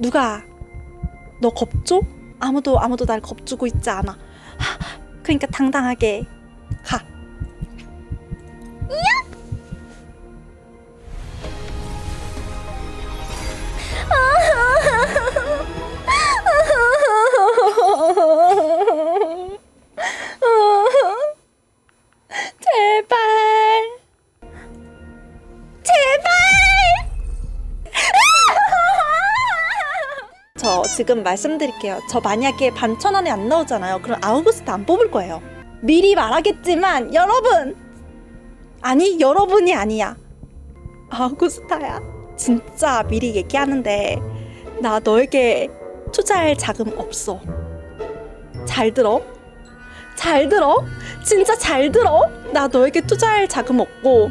누가 너 겁줘? 아무도 아무도 날 겁주고 있지 않아. 하, 그러니까 당당하게 가. 지금 말씀드릴게요. 저 만약에 반천 안에 안 나오잖아요. 그럼 아우구스트 안 뽑을 거예요. 미리 말하겠지만 여러분 아니 여러분이 아니야. 아우구스타야. 진짜 미리 얘기하는데 나 너에게 투자할 자금 없어. 잘 들어. 잘 들어. 진짜 잘 들어. 나 너에게 투자할 자금 없고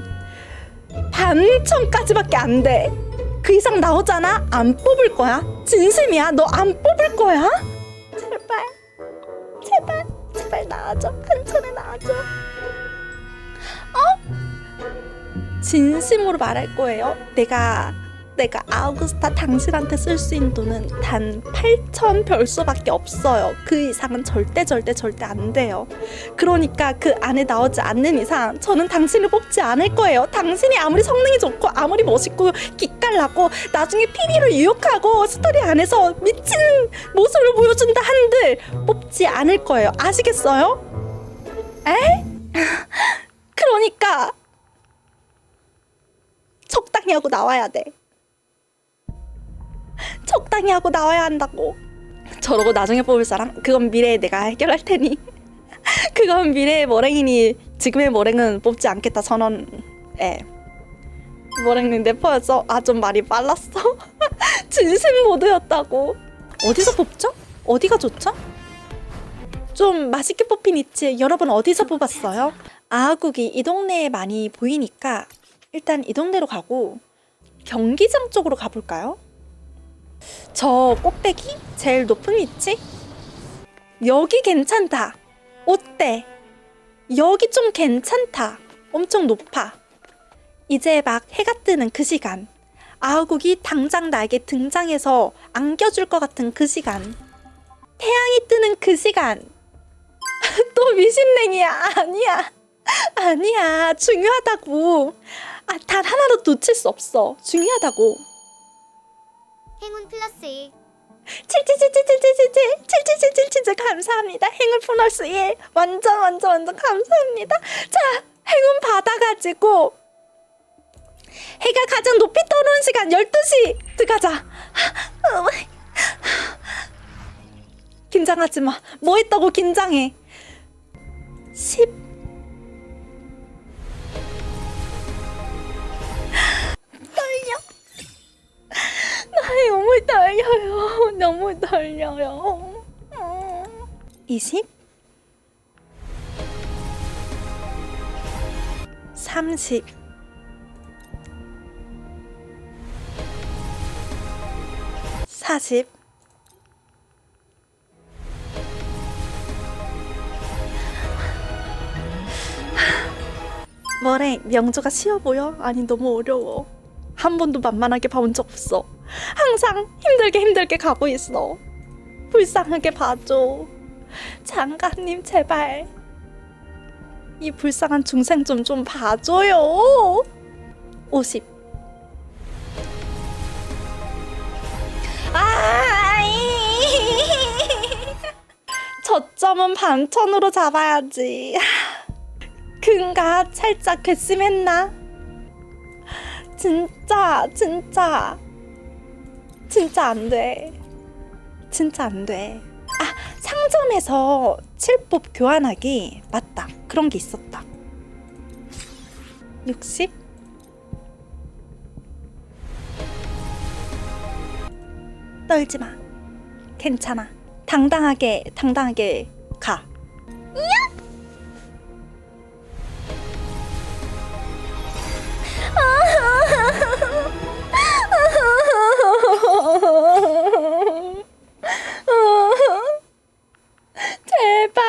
반천까지밖에 안 돼. 그 이상 나오잖아? 안 뽑을 거야. 진심이야. 너 안 뽑을 거야? 제발. 제발. 제발 나와줘. 한 천에 나와줘. 어? 진심으로 말할 거예요. 내가 내가 아우구스타 당신한테 쓸 수 있는 돈은 단 8천 별소밖에 없어요. 그 이상은 절대 절대 절대 안 돼요. 그러니까 그 안에 나오지 않는 이상 저는 당신을 뽑지 않을 거예요. 당신이 아무리 성능이 좋고 아무리 멋있고 기깔나고 나중에 PB로 유혹하고 스토리 안에서 미친 모습을 보여준다 한들 뽑지 않을 거예요. 아시겠어요? 에? 그러니까 적당히 하고 나와야 돼. 적당히 하고 나와야 한다고. 저러고 나중에 뽑을 사람? 그건 미래에 내가 해결할 테니. 그건 미래의 머랭이니 지금의 머랭은 뽑지 않겠다 선언. 예. 머랭님 래퍼였어? 아 좀 말이 빨랐어. 진심 모드였다고. 어디서 뽑죠? 어디가 좋죠? 좀 맛있게 뽑힌 이츠 여러분 어디서 뽑았어요? 아국이 이 동네에 많이 보이니까 일단 이 동네로 가고 경기장 쪽으로 가볼까요? 저 꼭대기 제일 높은 위치? 여기 괜찮다. 어때? 여기 좀 괜찮다. 엄청 높아. 이제 막 해가 뜨는 그 시간. 아우국이 당장 나에게 등장해서 안겨줄 것 같은 그 시간. 태양이 뜨는 그 시간. 또 미신랭이야. 아니야. 아니야. 중요하다고. 아, 단 하나도 놓칠 수 없어. 중요하다고 행운 플러스 1 칠칠칠칠칠칠칠 칠칠칠 칠칠 감사합니다. 행운 보너스 1 완전 완전 완전 감사합니다. 자 행운 받아가지고 해가 가장 높이 떠오르는 시간 12시 들어가자. 긴장하지 마. 뭐 했다고 긴장해. 10 떨려요. 너무 떨려요. 20 30 40 뭐래 명조가 쉬워 보여? 아니 너무 어려워 한 번도 만만하게 봐본 적 없어 항상 힘들게 힘들게 가고 있어. 불쌍하게 봐줘. 장관님 제발 이 불쌍한 중생 좀 좀 봐줘요. 50. 아! 저점은 반천으로 잡아야지. 근가 살짝 괘씸했나? 진짜 진짜 진짜 안 돼. 진짜 안 돼. 아, 상점에서 칠법 교환하기 맞다. 그런 게 있었다. 60? 떨지 마. 괜찮아. 당당하게 당당하게 가. 제발.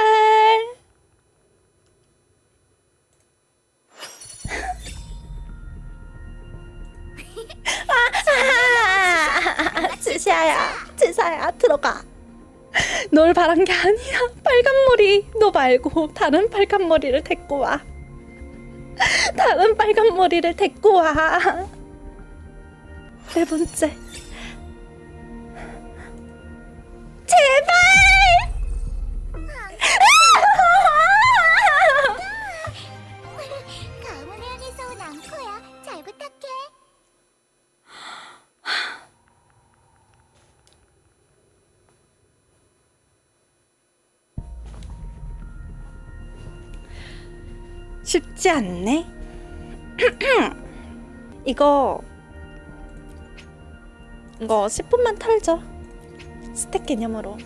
아, 아, 칠- 제시아야 제사야 들어가. 널 바란 게 아니야. 빨간 머리 너 말고 다른 빨간 머리를 데리고 와. 다른 빨간 머리를 데리고 와 네 번째. 제발 쉽지 않네. 이거 이거 10분만 털죠. 스택 개념으로.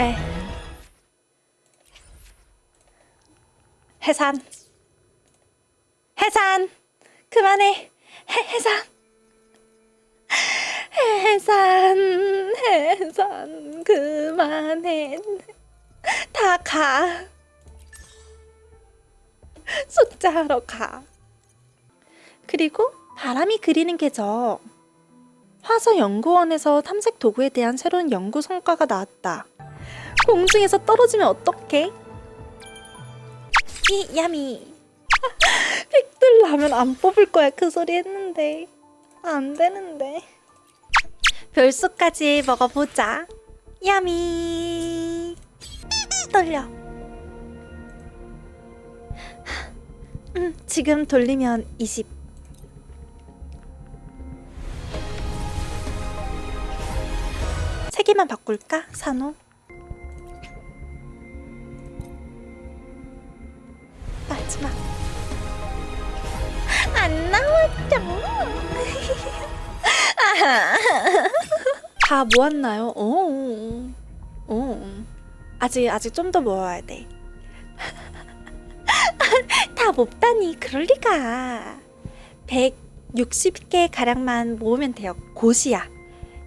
에. 해산. 해산. 그만해. 해, 해산. 해산 해산 그만해. 다 가. 숫자하러 가. 그리고 바람이 그리는 계적 화서 연구원에서 탐색 도구에 대한 새로운 연구 성과가 나왔다. 공중에서 떨어지면 어떡해? 이 야미. 픽들 라면 안 뽑을 거야. 그 소리 했는데. 안 되는데 별수까지 먹어보자. 야미. 떨려. 음, 지금 돌리면 20. 세 개만 바꿀까? 산호. 마지막. 안 나왔죠. 다 모았나요? 어. 어. 아직 아직 좀 더 모아야 돼. 다 못다니 그럴 리가. 160개 가량만 모으면 돼요. 고시야.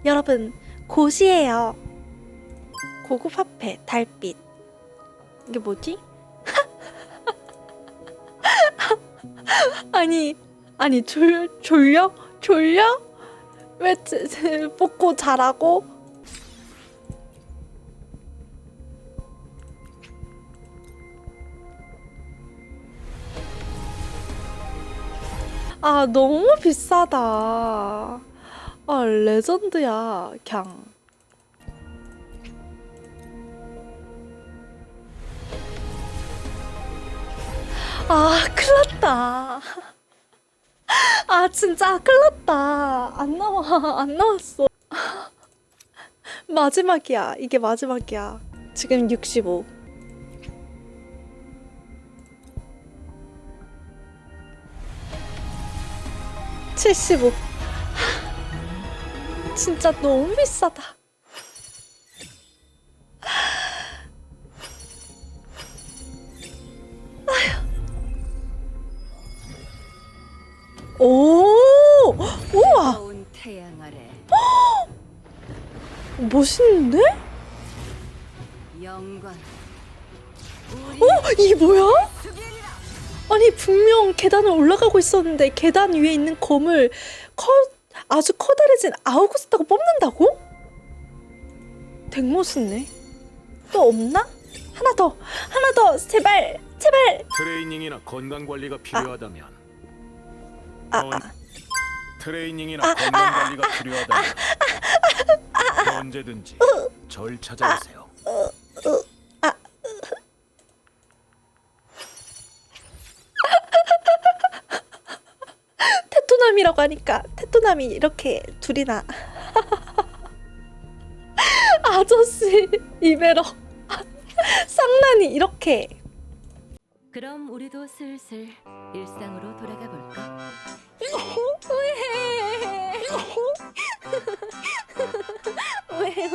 여러분, 고시예요. 고급 화폐, 달빛. 이게 뭐지? 아니, 아니 졸 졸려? 졸려? 왜 제- 제 뽑고 잘하고? 아 너무 비싸다. 아 레전드야 그냥. 아 큰일 났다. 아 진짜 큰일났다. 안 나와 안 나왔어. 마지막이야. 이게 마지막이야. 지금 65. 칠십오. 진짜 너무 비싸다. 오! 우와! 태양 아래 멋있는데? 영광 어? 이게 뭐야? 아니 분명 계단을 올라가고 있었는데 계단 위에 있는 검을 커, 아주 커다래진 아우구스타가 뽑는다고? 덱 멋있네 또 없나? 하나 더 하나 더 제발 제발 트레이닝이나 건강 관리가 필요하다면 아, 건- 아. 트레이닝이나 아, 건강 관리가 필요하다면 언제든지 절 찾아오세요. 테토남이라고 하니까 테토남이 이렇게 둘이나. 아저씨 이베러. 쌍난이 이렇게. 그럼 우리도 슬슬 일상으로 돌아가 볼까? 왜? 왜요?